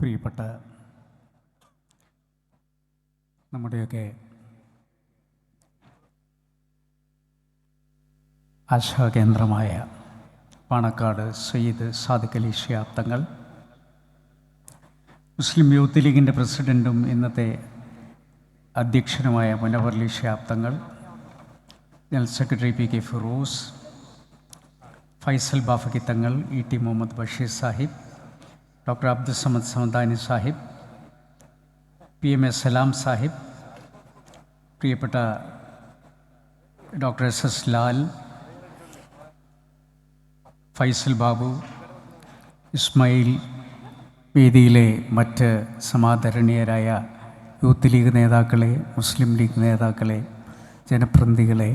പ്രിയപ്പെട്ട നമ്മുടെയൊക്കെ ആശാകേന്ദ്രമായ പാണക്കാട് സയ്യിദ് സാദിഖ് അലി ശിഹാബ് തങ്ങൾ മുസ്ലിം യൂത്ത് ലീഗിന്റെ പ്രസിഡന്റും ഇന്നത്തെ അധ്യക്ഷനുമായ Munavvar Ali Shihab Thangal general secretary P K Firoz Faisal Bafaqi Thangal E T Muhammad Basheer Sahib doctor Abdul Samad Samadani Sahib P M S Salam Sahib പ്രിയപ്പെട്ട doctor S S Lal Faisal Babu Ismail വേദിയിലെ മറ്റ് സമാദരണീയരായ youth league നേതാക്കളെ മുസ്ലിം league നേതാക്കളെ ജനപ്രതിനിധികളെ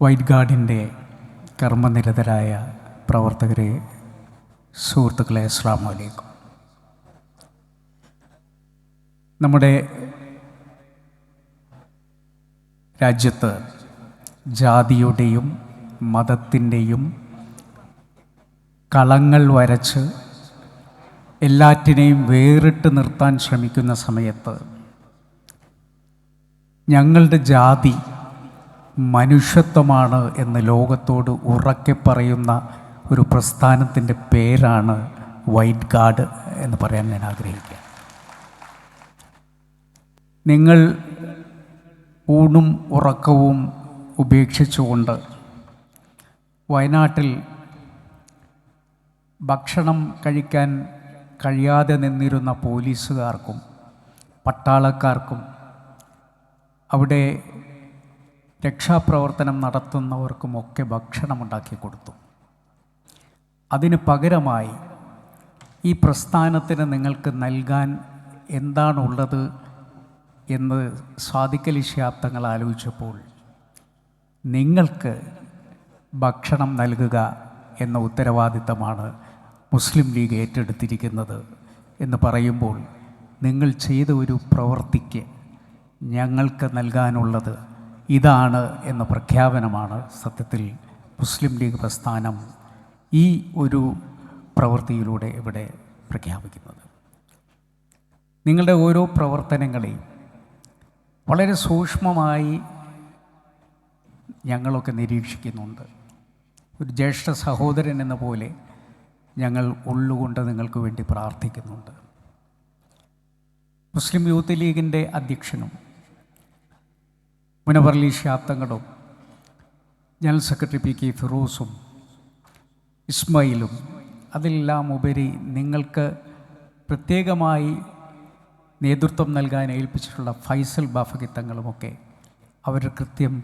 white ഗാർഡിന്റെ കർമ്മനിരതരായ പ്രവർത്തകരെ സുഹൃത്തുക്കളെ അസ്സാം വലൈക്കും നമ്മുടെ രാജ്യത്ത് ജാതിയുടെയും മതത്തിന്റെയും കളങ്ങൾ വരച്ച് എല്ലാറ്റിനെയും വേറിട്ട് നിർത്താൻ ശ്രമിക്കുന്ന സമയത്ത് ഞങ്ങളുടെ ജാതി മനുഷ്യത്വമാണ് എന്ന് ലോകത്തോട് ഉറക്കെ പറയുന്ന ഒരു പ്രസ്ഥാനത്തിന്റെ പേരാണ് വൈറ്റ് ഗാർഡ് എന്ന് പറയാൻ ഞാൻ ആഗ്രഹിക്കുക. നിങ്ങൾ ഊണും ഉറക്കവും ഉപേക്ഷിച്ചുകൊണ്ട് വയനാട്ടിൽ ഭക്ഷണം കഴിക്കാൻ കഴിയാതെ നിന്നിരുന്ന പോലീസുകാർക്കും പട്ടാളക്കാർക്കും അവിടെ രക്ഷാപ്രവർത്തനം നടത്തുന്നവർക്കുമൊക്കെ ഭക്ഷണം ഉണ്ടാക്കി കൊടുത്തു. അതിന് പകരമായി ഈ പ്രസ്ഥാനത്തിന് നിങ്ങൾക്ക് നൽകാൻ എന്താണുള്ളത് എന്ന് സ്വാധിക്കലി ശാബ്ദങ്ങൾ ആലോചിച്ചപ്പോൾ നിങ്ങൾക്ക് ഭക്ഷണം നൽകുക എന്ന ഉത്തരവാദിത്തമാണ് മുസ്ലിം ലീഗ് ഏറ്റെടുത്തിരിക്കുന്നത് എന്ന് പറയുമ്പോൾ നിങ്ങൾ ചെയ്ത ഒരു പ്രവൃത്തിക്ക് ഞങ്ങൾക്ക് നൽകാനുള്ളത് ഇതാണ് എന്ന പ്രഖ്യാപനമാണ് സത്യത്തിൽ മുസ്ലിം ലീഗ് പ്രസ്ഥാനം ഈ ഒരു പ്രവൃത്തിയിലൂടെ ഇവിടെ പ്രഖ്യാപിക്കുന്നത്. നിങ്ങളുടെ ഓരോ പ്രവർത്തനങ്ങളെയും വളരെ സൂക്ഷ്മമായി ഞങ്ങളൊക്കെ നിരീക്ഷിക്കുന്നുണ്ട്. ഒരു ജ്യേഷ്ഠ സഹോദരൻ എന്ന പോലെ ഞങ്ങൾ ഉള്ളുകൊണ്ട് നിങ്ങൾക്ക് വേണ്ടി പ്രാർത്ഥിക്കുന്നുണ്ട്. മുസ്ലിം യൂത്ത് ലീഗിന്റെ അധ്യക്ഷനും മുനവർലി ശാത്തങ്ങളും ജനറൽ സെക്രട്ടറി പി കെ ഫിറൂസും ഇസ്മയിലും അതിലെല്ലാം ഉപരി നിങ്ങൾക്ക് പ്രത്യേകമായി നേതൃത്വം നൽകാൻ ഏൽപ്പിച്ചിട്ടുള്ള ഫൈസൽ ബാഫകിത്തങ്ങളുമൊക്കെ അവർ കൃത്യം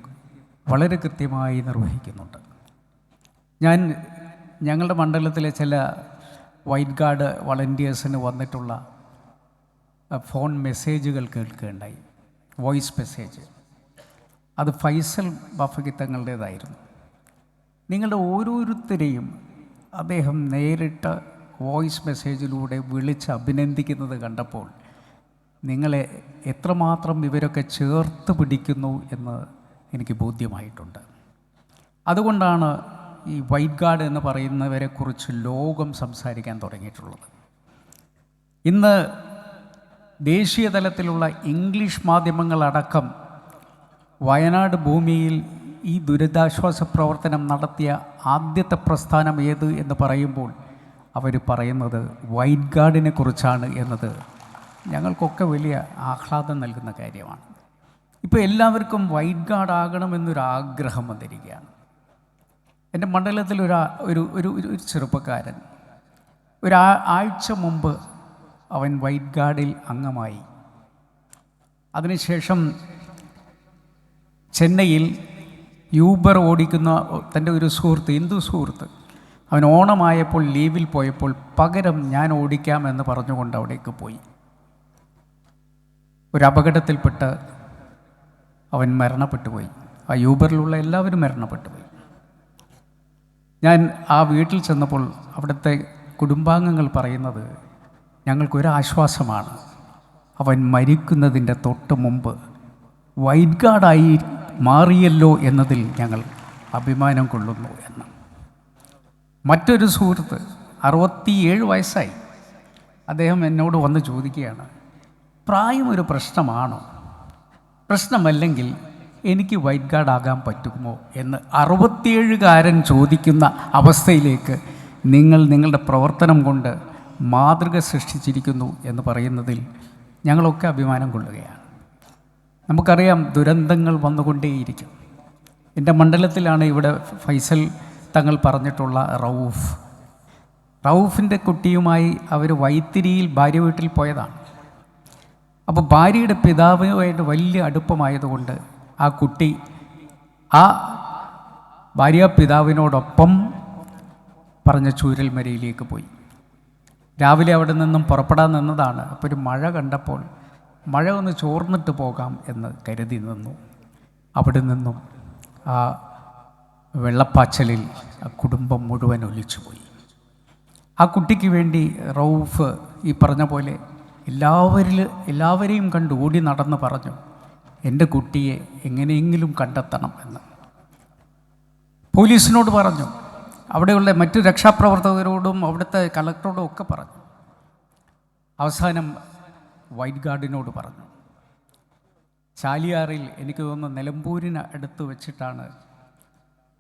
വളരെ കൃത്യമായി നിർവഹിക്കുന്നുണ്ട്. ഞാൻ ഞങ്ങളുടെ മണ്ഡലത്തിലെ ചില വൈറ്റ് ഗാർഡ് വളണ്ടിയേഴ്സിന് വന്നിട്ടുള്ള ഫോൺ മെസ്സേജുകൾ കേൾക്കുകയുണ്ടായി. Voice message. അത് ഫൈസൽ ബാഫക്കി തങ്ങളുടേതായിരുന്നു നിങ്ങളുടെ ഓരോരുത്തരെയും അദ്ദേഹം നേരിട്ട് വോയിസ് മെസ്സേജിലൂടെ വിളിച്ച് അഭിനന്ദിക്കുന്നത് കണ്ടപ്പോൾ നിങ്ങളെ എത്രമാത്രം ഇവരൊക്കെ ചേർത്ത് പിടിക്കുന്നു എന്ന് എനിക്ക് ബോധ്യമായിട്ടുണ്ട്. അതുകൊണ്ടാണ് ഈ വൈറ്റ് ഗാർഡ് എന്ന് പറയുന്നവരെക്കുറിച്ച് ലോകം സംസാരിക്കാൻ തുടങ്ങിയിട്ടുള്ളത്. ഇന്ന് ദേശീയ തലത്തിലുള്ള ഇംഗ്ലീഷ് മാധ്യമങ്ങളടക്കം വയനാട് ഭൂമിയിൽ ഈ ദുരിതാശ്വാസ പ്രവർത്തനം നടത്തിയ ആദ്യത്തെ പ്രസ്ഥാനം ഏത് എന്ന് പറയുമ്പോൾ അവർ പറയുന്നത് വൈറ്റ് ഗാർഡിനെ കുറിച്ചാണ് എന്നത്. ഞങ്ങൾക്കൊക്കെ വലിയ ആഹ്ലാദം നൽകുന്ന കാര്യമാണ്. ഇപ്പോൾ എല്ലാവർക്കും വൈറ്റ് ഗാർഡ് ആകണമെന്നൊരാഗ്രഹം വന്നിരിക്കുകയാണ്. എന്റെ മണ്ഡലത്തിൽ ഒരു ഒരു ഒരു ചെറുപ്പക്കാരൻ ഒരു ആഴ്ച മുമ്പ് അവൻ വൈറ്റ് ഗാർഡിൽ അംഗമായി. അതിനുശേഷം ചെന്നൈയിൽ യൂബർ ഓടിക്കുന്ന തന്റെ ഒരു സുഹൃത്ത് ഹിന്ദു സുഹൃത്ത് അവൻ ഓണമായപ്പോൾ ലീവിൽ പോയപ്പോൾ പകരം ഞാൻ ഓടിക്കാമെന്ന് പറഞ്ഞുകൊണ്ട് അവിടേക്ക് പോയി. ഒരു അപകടത്തിൽപ്പെട്ട് അവൻ മരണപ്പെട്ടു പോയി. ആ യൂബറിലുള്ള എല്ലാവരും മരണപ്പെട്ടു പോയി. ഞാൻ ആ വീട്ടിൽ ചെന്നപ്പോൾ അവിടുത്തെ കുടുംബാംഗങ്ങൾ പറയുന്നത് ഞങ്ങൾക്കൊരാശ്വാസമാണ്. അവൻ മരിക്കുന്നതിന്റെ തൊട്ട് മുമ്പ് വൈറ്റ് ഗാർഡായി മാറിയല്ലോ എന്നതിൽ ഞങ്ങൾ അഭിമാനം കൊള്ളുന്നു എന്ന്. മറ്റൊരു സുഹൃത്ത് അറുപത്തിയേഴ് വയസ്സായി. അദ്ദേഹം എന്നോട് വന്ന് ചോദിക്കുകയാണ് പ്രായം ഒരു പ്രശ്നമാണോ? പ്രശ്നമല്ലെങ്കിൽ എനിക്ക് വൈറ്റ് ഗാർഡ് ആകാൻ പറ്റുമോ? എന്ന് അറുപത്തിയേഴുകാരൻ ചോദിക്കുന്ന അവസ്ഥയിലേക്ക് നിങ്ങൾ നിങ്ങളുടെ പ്രവർത്തനം കൊണ്ട് മാതൃക സൃഷ്ടിച്ചിരിക്കുന്നു എന്ന് പറയുന്നതിൽ ഞങ്ങളൊക്കെ അഭിമാനം കൊള്ളുകയാണ്. നമുക്കറിയാം ദുരന്തങ്ങൾ വന്നുകൊണ്ടേയിരിക്കും. എന്റെ മണ്ഡലത്തിലാണ് ഇവിടെ ഫൈസൽ തങ്ങൾ പറഞ്ഞിട്ടുള്ള റൌഫ്. റൌഫിന്റെ കുട്ടിയുമായി അവർ വൈത്തിരിയിൽ ഭാര്യ വീട്ടിൽ പോയതാണ്. അപ്പോൾ ഭാര്യയുടെ പിതാവുമായിട്ട് വലിയ അടുപ്പമായതുകൊണ്ട് ആ കുട്ടി ആ ഭാര്യ പിതാവിനോടൊപ്പം പറഞ്ഞ ചൂരൽമരയിലേക്ക് പോയി. രാവിലെ അവിടെ നിന്നും പുറപ്പെടാൻ നിന്നതാണ്. അപ്പോൾ ഒരു മഴ കണ്ടപ്പോൾ മഴ ഒന്ന് ചോർന്നിട്ട് പോകാം എന്ന് കരുതി നിന്നു. അവിടെ നിന്നും ആ വെള്ളപ്പാച്ചലിൽ ആ കുടുംബം മുഴുവൻ ഒലിച്ചുപോയി. ആ കുട്ടിക്ക് വേണ്ടി റൌഫ് ഈ പറഞ്ഞ പോലെ എല്ലാവരിൽ എല്ലാവരെയും കണ്ട് ഓടി നടന്ന് പറഞ്ഞു എന്റെ കുട്ടിയെ എങ്ങനെയെങ്കിലും കണ്ടെത്തണം എന്ന്. പോലീസിനോട് പറഞ്ഞു അവിടെയുള്ള മറ്റു രക്ഷാപ്രവർത്തകരോടും അവിടുത്തെ കളക്ടറോടും ഒക്കെ പറഞ്ഞു. അവസാനം വൈറ്റ് ഗാർഡിനോട് പറഞ്ഞു ചാലിയാറിൽ എനിക്ക് തോന്നുന്നു നിലമ്പൂരിന് അടുത്ത് വെച്ചിട്ടാണ്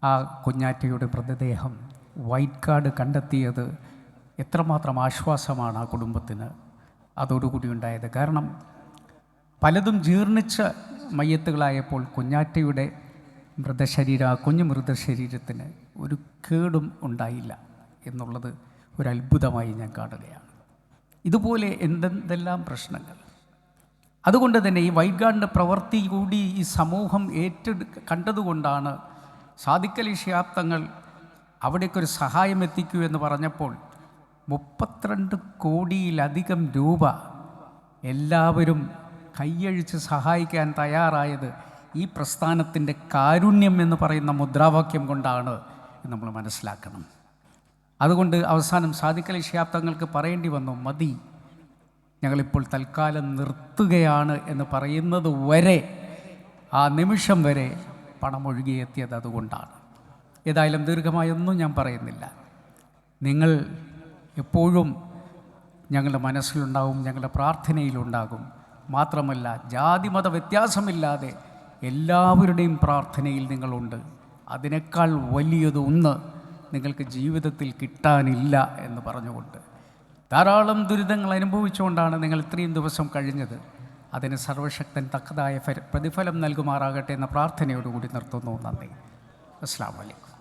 ആ കുഞ്ഞാറ്റയുടെ മൃതദേഹം വൈറ്റ് കാർഡ് കണ്ടെത്തിയത്. എത്രമാത്രം ആശ്വാസമാണ് ആ കുടുംബത്തിന് അതോടുകൂടി ഉണ്ടായത്. കാരണം പലതും ജീർണിച്ച മയ്യത്തുകളായപ്പോൾ കുഞ്ഞാറ്റയുടെ മൃതശരീരം കുഞ്ഞു മൃതശരീരത്തിന് ഒരു കേടും ഉണ്ടായില്ല എന്നുള്ളത് ഒരു അത്ഭുതമായി ഞാൻ കാണുകയാണ്. ഇതുപോലെ എന്തെന്തെല്ലാം പ്രശ്നങ്ങൾ? അതുകൊണ്ട് തന്നെ ഈ വൈറ്റ് ഗാർഡിന്റെ പ്രവൃത്തി കൂടി ഈ സമൂഹം ഏറ്റെടു കണ്ടതുകൊണ്ടാണ് സാധിക്കലി ശിയാബ്ദങ്ങൾ അവിടേക്കൊരു സഹായം എത്തിക്കൂ എന്ന് പറഞ്ഞപ്പോൾ മുപ്പത്തിരണ്ട് കോടിയിലധികം രൂപ എല്ലാവരും കൈയഴിച്ച് സഹായിക്കാൻ തയ്യാറായത് ഈ പ്രസ്ഥാനത്തിന്റെ കാരുണ്യം എന്ന് പറയുന്ന മുദ്രാവാക്യം കൊണ്ടാണ് നമ്മൾ മനസ്സിലാക്കണം. അതുകൊണ്ട് അവസാനം സാധിക്കൽ ശാബ്ദങ്ങൾക്ക് പറയേണ്ടി വന്നു മതി ഞങ്ങളിപ്പോൾ തൽക്കാലം നിർത്തുകയാണ് എന്ന് പറയുന്നത് വരെ ആ നിമിഷം വരെ പണം ഒഴുകിയെത്തിയത് അതുകൊണ്ടാണ്. ഏതായാലും ദീർഘമായൊന്നും ഞാൻ പറയുന്നില്ല. നിങ്ങൾ എപ്പോഴും ഞങ്ങളുടെ മനസ്സിലുണ്ടാകും ഞങ്ങളുടെ പ്രാർത്ഥനയിലുണ്ടാകും. മാത്രമല്ല ജാതിമത വ്യത്യാസമില്ലാതെ എല്ലാവരുടെയും പ്രാർത്ഥനയിൽ നിങ്ങളുണ്ട്. അതിനേക്കാൾ വലിയതൊന്ന് നിങ്ങൾക്ക് ജീവിതത്തിൽ കിട്ടാനില്ല എന്ന് പറഞ്ഞുകൊണ്ട് ധാരാളം ദുരിതങ്ങൾ അനുഭവിച്ചുകൊണ്ടാണ് നിങ്ങൾ ഇത്രയും ദിവസം കഴിഞ്ഞത്. അതിന് സർവശക്തൻ തക്കതായ പ്രതിഫലം നൽകുമാറാകട്ടെ എന്ന പ്രാർത്ഥനയോടുകൂടി നിർത്തുന്നു. നന്ദി. അസ്സാം വലൈക്കും